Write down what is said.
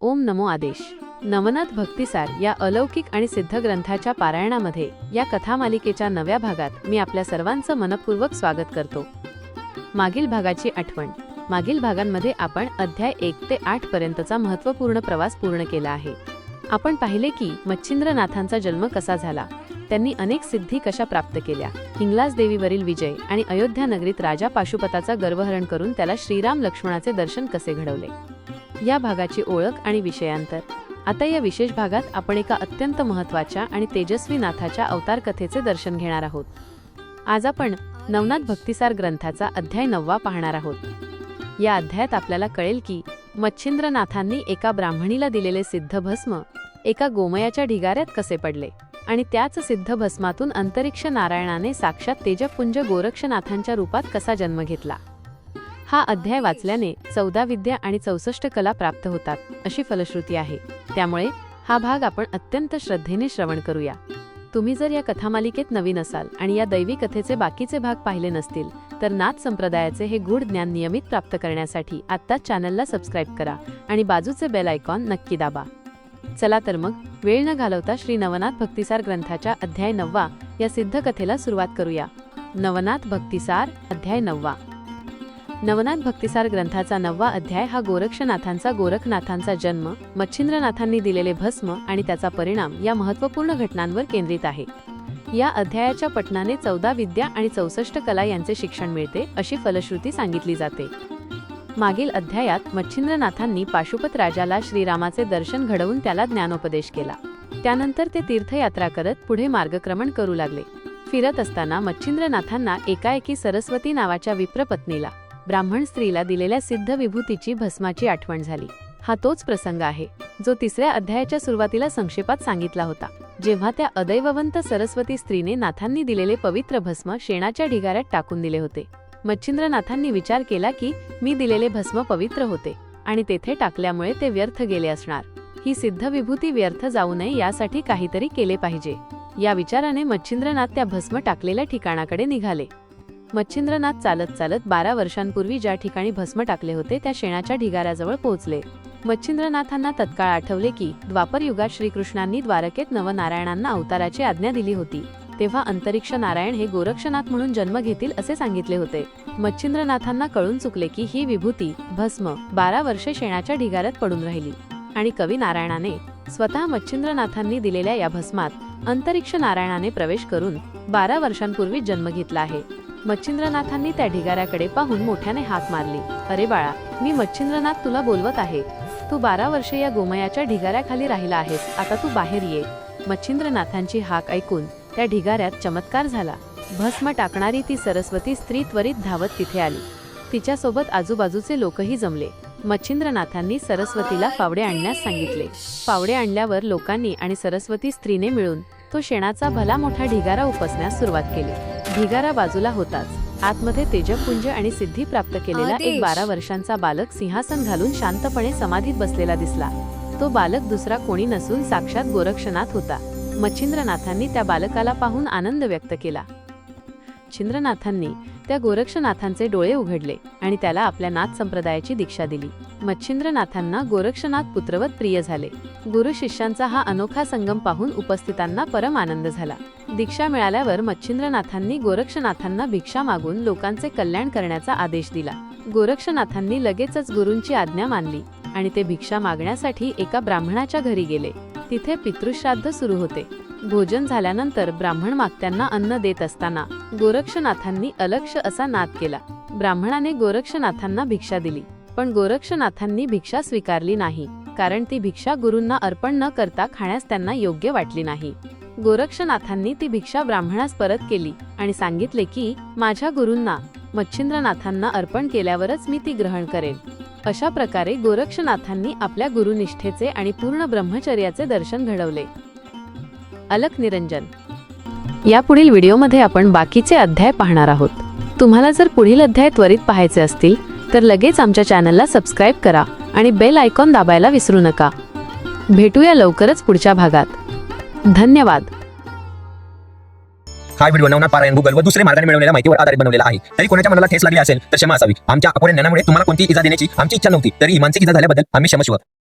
ओम नमो आदेश. नवनाथ भक्तिसार या अलौकिक आणि सिद्ध ग्रंथाच्या पारायणामध्ये या कथामालिकेच्या नव्या भागात मी आपल्या सर्वांचं मनपूर्वक स्वागत करतो. मागील भागाची आठवण. मागील भागांमध्ये आपण अध्याय एक ते आठ पर्यंतचा महत्त्वपूर्ण प्रवास पूर्ण केला आहे. आपण पाहिले की मच्छिंद्रनाथांचा जन्म कसा झाला त्यांनी अनेक सिद्धी कशा प्राप्त केल्या हिंगलाज देवीवरील विजय आणि अयोध्या नगरीत राजा पाशुपताचा गर्वहरण करून त्याला श्रीराम लक्ष्मणाचे दर्शन कसे घडवले. या भागाची ओळख आणि विषयांतर. आता या विशेष भागात आपण एका अत्यंत महत्त्वाच्या आणि तेजस्वी नाथाच्या अवतार कथेचे दर्शन घेणार आहोत. आज आपण नवनाथ भक्तिसार ग्रंथाचा अध्याय नववा पाहणार आहोत. या अध्यायात आपल्याला कळेल की मच्छिंद्रनाथांनी एका ब्राह्मणीला दिलेले सिद्ध भस्म एका गोमयाच्या ढिगाऱ्यात कसे पडले आणि त्याच सिद्ध भस्मातून अंतरिक्ष नारायणाने साक्षात तेजपुंज गोरक्षनाथांच्या रूपात कसा जन्म घेतला? हा अध्याय वाचल्याने चौदा विद्या आणि चौसष्ट कला प्राप्त होतात अशी फलश्रुती आहे. त्यामुळे हा भाग आपण अत्यंत श्रद्धेने श्रवण करूया. तुम्ही जर या कथामालिकेत नवीन असाल आणि या दैवी कथेचे बाकीचे भाग पाहिले नसतील तर नाथ संप्रदायाचे हे गूढ ज्ञान नियमित प्राप्त करण्यासाठी आत्ताच चॅनलला सबस्क्राईब करा आणि बाजूचे बेल आयकॉन नक्की दाबा. चला तर मग वेळ न घालवता श्री नवनाथ भक्तिसार ग्रंथाच्या अध्याय नववा या सिद्ध कथेला सुरुवात करूया. नवनाथ भक्तिसार अध्याय नववा. नवनाथ भक्तिसार ग्रंथाचा नववा अध्याय हा गोरक्षनाथांचा गोरखनाथांचा जन्म मच्छिंद्रनाथांनी दिलेले भस्म आणि त्याचा परिणाम या महत्त्वपूर्ण घटनांवर केंद्रित आहे. या अध्यायाच्या पठणाने चौदा विद्या आणि चौसष्ट कला यांचे शिक्षण मिळते अशी फलश्रुती सांगितली जाते. मागील अध्यायात मच्छिंद्रनाथांनी पाशुपत राजाला श्रीरामाचे दर्शन घडवून त्याला ज्ञानोपदेश केला. त्यानंतर ते तीर्थयात्रा करत पुढे मार्गक्रमण करू लागले. फिरत असताना मच्छिंद्रनाथांना एकाएकी सरस्वती नावाच्या विप्रपत्नीला ब्राह्मण स्त्रीला दिलेल्या सिद्ध विभूतीची भस्माची आठवण झाली. हा तोच प्रसंग आहे जो तिसऱ्या अध्यायाच्या सुरुवातीला संक्षेपात सांगितला होता. जेव्हा त्या अदैववंत सरस्वती स्त्रीने नाथांनी दिलेले पवित्र भस्म शेणाच्या ढिगाऱ्यात टाकून दिले होते. मच्छिंद्रनाथांनी विचार केला की मी दिलेले भस्म पवित्र होते आणि तेथे टाकल्यामुळे ते व्यर्थ गेले असणार. ही सिद्ध विभूती व्यर्थ जाऊ नये यासाठी काहीतरी केले पाहिजे. या विचाराने मच्छिंद्रनाथ त्या भस्म टाकलेल्या ठिकाणाकडे निघाले. मच्छिंद्रनाथ चालत चालत बारा वर्षांपूर्वी ज्या ठिकाणी भस्म टाकले होते त्या शेणाच्या ढिगाऱ्याजवळ पोहोचले. मच्छिंद्रनाथांना तत्काळ आठवले की द्वापर युगात श्रीकृष्णांनी द्वारकेत नवनारायणांना अवताराची आज्ञा दिली होती. तेव्हा अंतरिक्ष नारायण हे गोरक्षनाथ म्हणून जन्म घेतील असे सांगितले होते. मच्छिंद्रनाथांना कळून चुकले की ही विभूती भस्म बारा वर्षे शेणाच्या ढिगाऱ्यात पडून राहिली. आणि कवी नारायणाने स्वतः मच्छिंद्रनाथांनी दिलेल्या या भस्मात अंतरिक्ष नारायणाने प्रवेश करून बारा वर्षांपूर्वी जन्म घेतला आहे. मच्छिंद्रनाथांनी त्या ढिगाऱ्याकडे पाहून मोठ्याने हाक मारली. अरे बाळा मी मच्छिंद्रनाथ तुला बोलवत आहे. तू बारा वर्षे या गोमयाच्या ढिगाऱ्याखाली राहिला आहेस. आता तू बाहेर ये. मच्छिंद्रनाथांची हाक ऐकून त्या ढिगाऱ्यात चमत्कार झाला. भस्म टाकणारी ती सरस्वती स्त्री त्वरित धावत तिथे आली. तिच्यासोबत आजूबाजूचे लोकही जमले. मच्छिंद्रनाथांनी सरस्वतीला फावडे आणण्यास सांगितले. फावडे आणल्यावर लोकांनी आणि सरस्वती स्त्रीने मिळून तो शेणाचा भला मोठा ढिगारा उपसण्यास सुरुवात केली. ढिगारा बाजूला होताच. आतमध्ये तेजपुंज आणि सिद्धी प्राप्त केलेला एक. बारा वर्षांचा बालक सिंहासन घालून शांतपणे समाधीत बसलेला दिसला. तो बालक दुसरा कोणी नसून साक्षात गोरक्षनाथ होता. मच्छिंद्रनाथांनी त्या बालकाला पाहून आनंद व्यक्त केला. छिंद्रनाथांनी त्या गोरक्षनाथांचे डोळे उघडले आणि त्याला आपल्या नाथ संप्रदायाची दीक्षा दिली. मच्छिंद्रनाथांना गोरक्षनाथ पुत्रवत प्रिय झाले. गुरु शिष्यांचा हा अनोखा संगम पाहून उपस्थितांना परम आनंद झाला. दीक्षा मिळाल्यावर मच्छिंद्रनाथांनी गोरक्षनाथांना भिक्षा मागून लोकांचे कल्याण करण्याचा आदेश दिला. गोरक्षनाथांनी लगेचच गुरूंची आज्ञा मानली आणि ते भिक्षा मागण्यासाठी एका ब्राह्मणाच्या घरी गेले. तिथे पितृश्राद्ध सुरू होते. भोजन झाल्यानंतर ब्राह्मण मागत्यांना अन्न देत असताना गोरक्षनाथांनी अलक्ष असा नाद केला. ब्राह्मणाने गोरक्षनाथांना भिक्षा दिली पण गोरक्षनाथांनी भिक्षा स्वीकारली नाही कारण ती भिक्षा गुरूंना अर्पण न करता खाण्यास त्यांना योग्य वाटली नाही. गोरक्षनाथांनी ती भिक्षा ब्राह्मणास परत केली आणि सांगितले की माझ्या गुरूंना मच्छिंद्रनाथांना अर्पण केल्यावरच मी ती ग्रहण करेन. अशा प्रकारे गोरक्षनाथांनी आपल्या गुरुनिष्ठेचे आणि पूर्ण ब्रह्मचर्याचे दर्शन घडवले. अलक निरंजन. यापुढील व्हिडिओमध्ये आपण बाकीचे अध्याय पाहणार आहोत. तुम्हाला जर पुढील अध्याय त्वरित पाहायचे असतील तर लगेच आमच्या चॅनलला सबस्क्राईब करा आणि बेल आयकॉन दाबायला विसरू नका. भेटूया लवकरच पुढच्या भागात. धन्यवाद. हा व्हिडिओ नवना पारायण गुगल व दुसरे मार्गाने मिळवलेल्या माहितीवर आधारित बनवलेला आहे. तरी कोणाच्या मनाला ठेस लागली असेल तर क्षमा असावी. आमच्या अपुऱ्या ज्ञानामुळे तुम्हाला कोणती इजा देण्याची आमची इच्छा नव्हती तरी मानसिक इजा झाल्याबद्दल आम्ही क्षमस्व